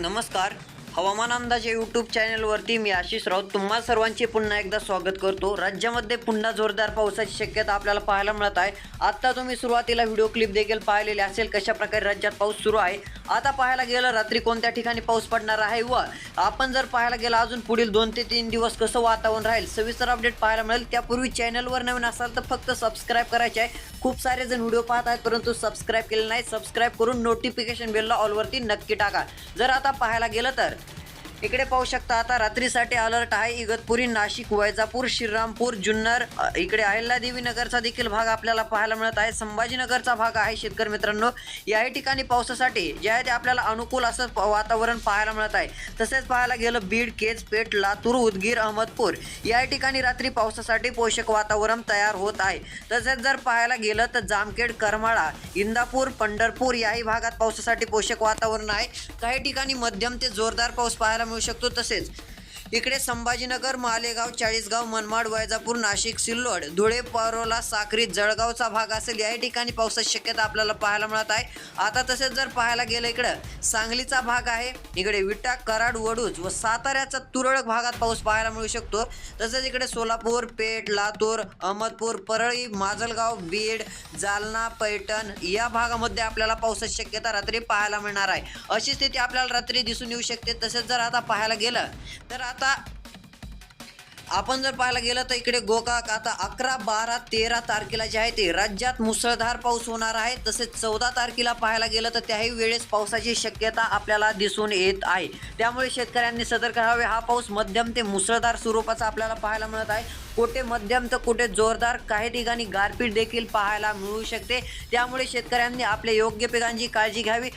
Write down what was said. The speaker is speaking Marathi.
नमस्कार. हवामान अंदाज या यूट्यूब चॅनलवरती मी आशिष राऊत. तुम्हा सर्वांचे पुन्हा एकदा स्वागत करतो. राज्यामध्ये पुन्हा जोरदार पावसाची शक्यता आपल्याला पाहायला मिळत आहे. आत्ता तुम्ही सुरुवातीला व्हिडिओ क्लिप देखील पाहिलेले असेल कशा प्रकारे राज्यात पाऊस सुरू आहे. आता पाहायला गेलं रात्री कोणत्या ठिकाणी पाऊस पडणार आहे व आपण जर पाहायला गेलं अजून पुढील दोन ते तीन दिवस कसं वातावरण राहील सविस्तर अपडेट पाहायला मिळेल. त्यापूर्वी चॅनलवर नवीन असाल तर फक्त सबस्क्राईब करायचे आहे. खूप सारे जण व्हिडिओ पाहत आहेत परंतु सबस्क्राईब केले नाही सबस्क्राईब करून नोटिफिकेशन बेलला ऑलवरती नक्की टाका. जर आता पाहायला गेलं तर इकडे पाहू शकता आता रात्रीसाठी अलर्ट आहे. इगतपुरी नाशिक वैजापूर श्रीरामपूर जुन्नर इकडे अहिल्यादेवी नगरचा देखील भाग आपल्याला पाहायला मिळत आहे. संभाजीनगरचा भाग आहे शेतकरी मित्रांनो. याही ठिकाणी पावसासाठी जे आहे ते आपल्याला अनुकूल असं वातावरण पाहायला मिळत आहे. तसेच पाहायला गेलं बीड केज पेठ लातूर उदगीर अहमदपूर. या ठिकाणी रात्री पावसासाठी पोषक वातावरण तयार होत आहे. तसेच जर पाहायला गेलं तर जामखेड करमाळा इंदापूर पंढरपूर याही भागात पावसासाठी पोषक वातावरण आहे. काही ठिकाणी मध्यम ते जोरदार पाऊस पाहायला मिळू शकतो तसेच. इकडे संभाजीनगर मालेगाव चाळीसगाव मनमाड वैजापूर नाशिक सिल्लोड धुळे परोला साक्री जळगावचा भाग असेल. याही ठिकाणी पावसाची शक्यता आपल्याला पाहायला मिळत आहे. आता तसेच जर पाहायला गेलं इकडं सांगलीचा भाग आहे. इकडे विटा कराड वडूज व साताऱ्याचा तुरळक भागात पाऊस पाहायला मिळू शकतो. तसेच इकडे सोलापूर पेठ लातूर अहमदपूर परळी माजलगाव बीड जालना पैठण या भागामध्ये आपल्याला पावसाची शक्यता रात्री पाहायला मिळणार आहे. अशी स्थिती आपल्याला रात्री दिसून येऊ शकते. तसेच जर आता पाहायला गेलं तर आता आता आपण जर पाहायला गेलं तर इकडे गोकाक आता अकरा बारा तेरा तारखेला जे आहे ते राज्यात मुसळधार पाऊस होणार आहे. तसेच चौदा तारखेला पाहायला गेलं तर त्याही वेळेस पावसाची शक्यता आपल्याला दिसून येत आहे. त्यामुळे शेतकऱ्यांनी सतर्क राहावे. हा पाऊस मध्यम ते मुसळधार स्वरूपाचा आपल्याला पाहायला मिळत आहे. कुठे मध्यम तर कुठे जोरदार काही ठिकाणी गारपीट देखील पाहायला मिळू शकते. त्यामुळे शेतकऱ्यांनी आपल्या योग्य पिकांची काळजी घ्यावी.